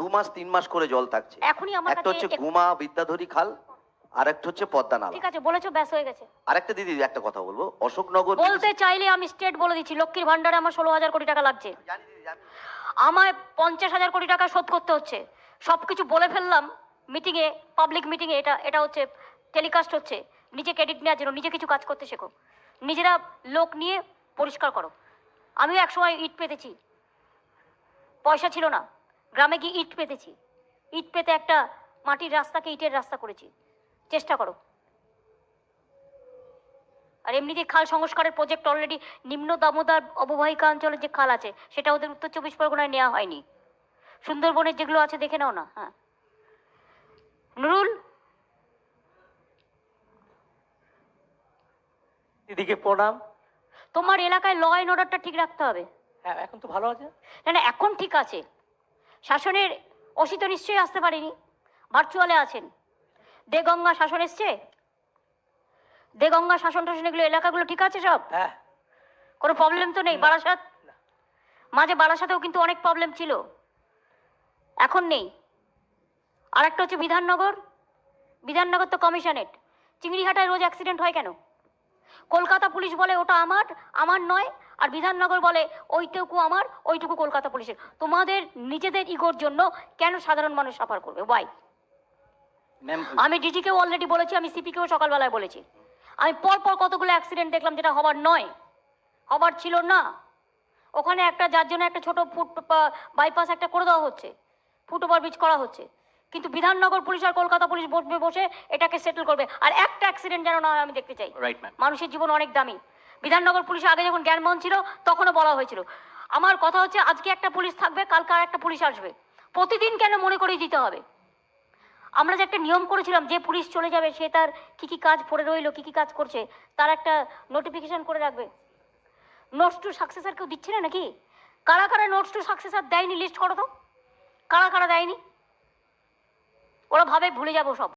দু মাস তিন মাস করে জল থাকছে। এখনই আমার একটা হচ্ছে গুমা বিদ্যাধরী খাল আর একটা হচ্ছে পদ্মা নালা। ঠিক আছে বলেছ ব্যাস হয়ে গেছে। আরেকটা দিদি একটা কথা বলব। অশোকনগর বলতে চাইলে আমি স্টেট বলে দিচ্ছি লক্ষ্মীর ভান্ডারে আমার ষোলো হাজার কোটি টাকা লাগছে। আমায় পঞ্চাশ হাজার কোটি টাকা শোধ করতে হচ্ছে। সব কিছু বলে ফেললাম মিটিংয়ে পাবলিক মিটিংয়ে এটা এটা হচ্ছে টেলিকাস্ট হচ্ছে। নিজে ক্রেডিট নেওয়ার জন্য নিজে কিছু কাজ করতে শেখো। নিজেরা লোক নিয়ে পরিষ্কার করো। আমিও একসময় ইট পেতেছি। পয়সা ছিল না। গ্রামে গিয়ে ইট পেতেছি। ইট পেতে একটা মাটির রাস্তাকে ইটের রাস্তা করেছি। চেষ্টা করো। আর এমনিতে খাল সংস্কারের প্রজেক্ট অলরেডি নিম্ন দামোদর অববাহিকা অঞ্চলে যে খাল আছে সেটা ওদের উত্তর চব্বিশ পরগনায় নেওয়া হয়নি। সুন্দরবনের যেগুলো আছে দেখে নাও না হ্যাঁ। নুরুল? দিদিকে প্রণাম। তোমার এলাকায় ল অ্যান্ড অর্ডারটা ঠিক রাখতে হবে। হ্যাঁ এখন তো ভালো আছে। না না এখন ঠিক আছে। শাসনের অসি তো নিশ্চয়ই আসতে পারেনি। ভার্চুয়ালে আছেন। দেগঙ্গা শাসন এসছে? দেগঙ্গা শাসন টাসন এগুলো এলাকাগুলো ঠিক আছে সব? হ্যাঁ। কোনো প্রবলেম তো নেই? বারাসাত? মাঝে বারাসাতেও কিন্তু অনেক প্রবলেম ছিল। এখন নেই। আর একটা হচ্ছে বিধাননগর। বিধাননগর তো কমিশনেট চিংড়িঘাটায় রোজ অ্যাক্সিডেন্ট হয় কেন? কলকাতা পুলিশ বলে ওটা আমার আমার নয়। আর বিধাননগর বলে ওইটুকু আমার ওইটুকু কলকাতা পুলিশের। তোমাদের নিজেদের ইগোর জন্য কেন সাধারণ মানুষ সাফার করবে? ওয়াই আমি ডিজিকেও অলরেডি বলেছি আমি সিপিকেও সকালবেলায় বলেছি। আমি পর পর কতগুলো অ্যাক্সিডেন্ট দেখলাম যেটা হবার নয়। হবার ছিল না। ওখানে একটা যার জন্য একটা ছোট ফুট বাইপাস একটা করে দেওয়া হচ্ছে। ফুট ওভার ব্রিজ করা হচ্ছে। কিন্তু বিধাননগর পুলিশ আর কলকাতা পুলিশ বসবে বসে এটাকে সেটেল করবে। আর একটা অ্যাক্সিডেন্ট যেন না হয় আমি দেখতে চাই। মানুষের জীবন অনেক দামি। বিধাননগর পুলিশে আগে যখন জ্ঞানমোহন ছিল, তখনও বলা হয়েছিল। আমার কথা হচ্ছে, আজকে একটা পুলিশ থাকবে, কালকে আর একটা পুলিশ আসবে। প্রতিদিন কেন মনে করিয়ে দিতে হবে? আমরা যে একটা নিয়ম করেছিলাম, যে পুলিশ চলে যাবে, সে তার কি কি কাজ পড়ে রইল, কি কি কাজ করছে, তার একটা নোটিফিকেশন করে রাখবে। নোটস টু সাকসেসার কেউ দিচ্ছে না নাকি? কারা কারা নোটস টু সাকসেসার দেয়নি লিস্ট করো তো। কারা কারা দেয়নি? ওরা ভাবে ভুলে যাব সব।